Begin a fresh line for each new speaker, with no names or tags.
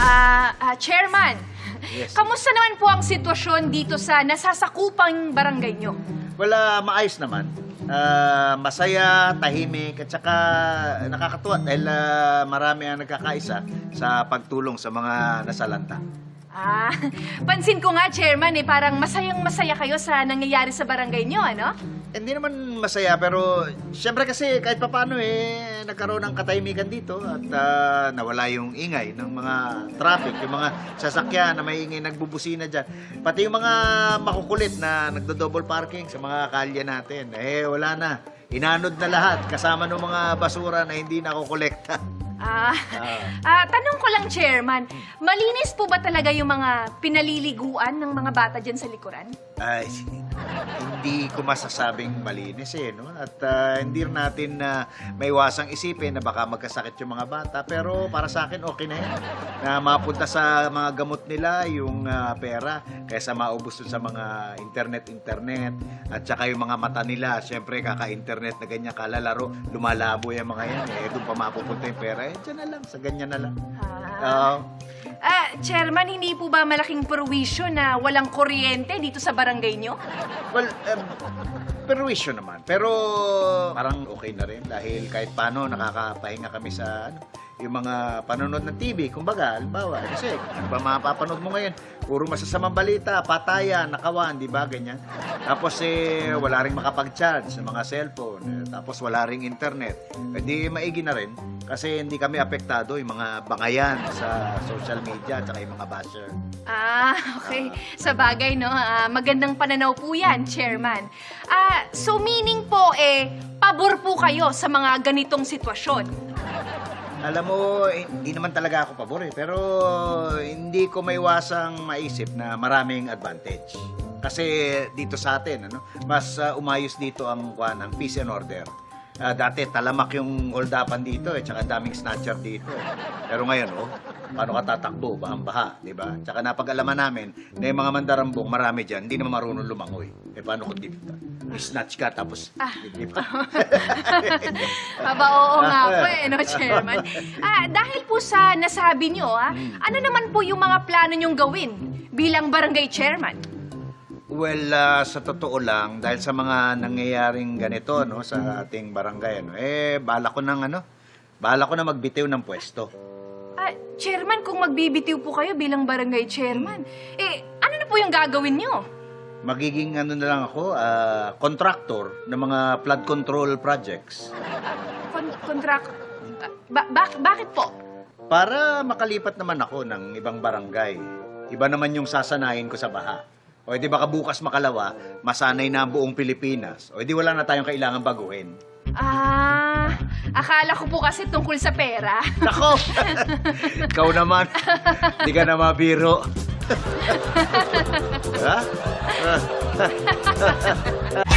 Ah, ah, Chairman,
Yes.
kamusta naman po ang sitwasyon dito sa nasasakupang barangay nyo?
Wala, maayos naman. Ah, masaya, tahimik, at saka nakakatuwa dahil ah, marami ang nagkakaisa sa pagtulong sa mga nasalanta.
Ah, pansin ko nga, Chairman, eh, parang masayang-masaya kayo sa nangyayari sa barangay nyo, ano?
Hindi naman masaya pero siyempre kasi kahit papano eh nagkaroon ng katahimikan dito at ah, nawala yung ingay ng mga traffic, yung mga sasakyan na may ingay nagbubusina dyan. Pati yung mga makukulit na nagdo-double parking sa mga kalye natin. Eh wala na. Inanod na lahat kasama ng mga basura na hindi nakukolekta.
Ah,
Ah.
ah, tanong ko lang, Chairman, malinis po ba talaga yung mga pinaliliguan ng mga bata dyan sa likuran?
Ay, hindi ko masasabing malinis eh, no? At ah, hindi natin na may iwasang isipin na baka magkasakit yung mga bata. Pero para sa akin, okay na yan. Na mapunta sa mga gamot nila yung ah, pera kaysa maubos sa mga internet-internet at saka yung mga mata nila. Siyempre, kaka-internet na ganyan kalalaro, lumalabo yung mga yan. Eh, doon pa mapupunta yung pera. Eh, dyan na lang, sa ganyan na lang.
Ah,
Ah,
ah, Chairman, hindi po ba malaking perwisyo na walang kuryente dito sa barangay nyo?
Well, um, perwisyo naman. Pero parang okay na rin dahil kahit paano nakakapahinga kami sa ano, yung mga panonood ng TV. Kumbaga, halimbawa, kasi ano mapapanood mo ngayon? Puro masasamang balita, patayan, nakawan, di ba? Ganyan. Tapos eh, wala rin makapag-charge sa mga cellphone. Tapos wala ring internet. Eh di maigi na rin kasi hindi kami apektado yung mga bangayan sa social media at yung mga basher.
Ah, okay. Sa bagay, no? Ah, magandang pananaw po yan, Chairman. Ah, so meaning po, eh, pabor po kayo sa mga ganitong sitwasyon.
Alam mo, eh, hindi naman talaga ako pabor eh. Pero hindi ko maiwasang maisip na maraming advantage. Kasi dito sa atin, ano, mas uh, umayos dito ang, kwan, ang peace and order. Ah, dati talamak yung holdapan dito eh, tsaka daming snatcher dito. Pero ngayon, oh, paano ka tatakbo? Bahang-baha, di ba? Tsaka napag-alaman namin na yung mga mandarambong marami dyan, hindi naman marunong lumangoy. Eh, paano kung dip ka? Snatch ka, tapos
Ah.
dip ka.
Aba, oo nga po eh, no, Chairman? Ah, dahil po sa nasabi nyo, ah, ano naman po yung mga plano nyong gawin bilang barangay chairman?
Well, ah, sa totoo lang, dahil sa mga nangyayaring ganito no, sa ating barangay, ano, eh, bala ko ng ano, bala ko na magbitiw ng pwesto.
Ah, chairman, kung magbibitiw po kayo bilang barangay chairman, eh, ano na po yung gagawin nyo?
Magiging ano na lang ako, ah, contractor ng mga flood control projects.
Kon- contract... ba- bak- bakit po?
Para makalipat naman ako ng ibang barangay. Iba naman yung sasanayin ko sa baha. O di baka bukas makalawa, masanay na ang buong Pilipinas. O di wala na tayong kailangan baguhin.
Ah, akala ko po kasi tungkol sa pera.
Nako! Ikaw naman. Di ka na mabiro. ha?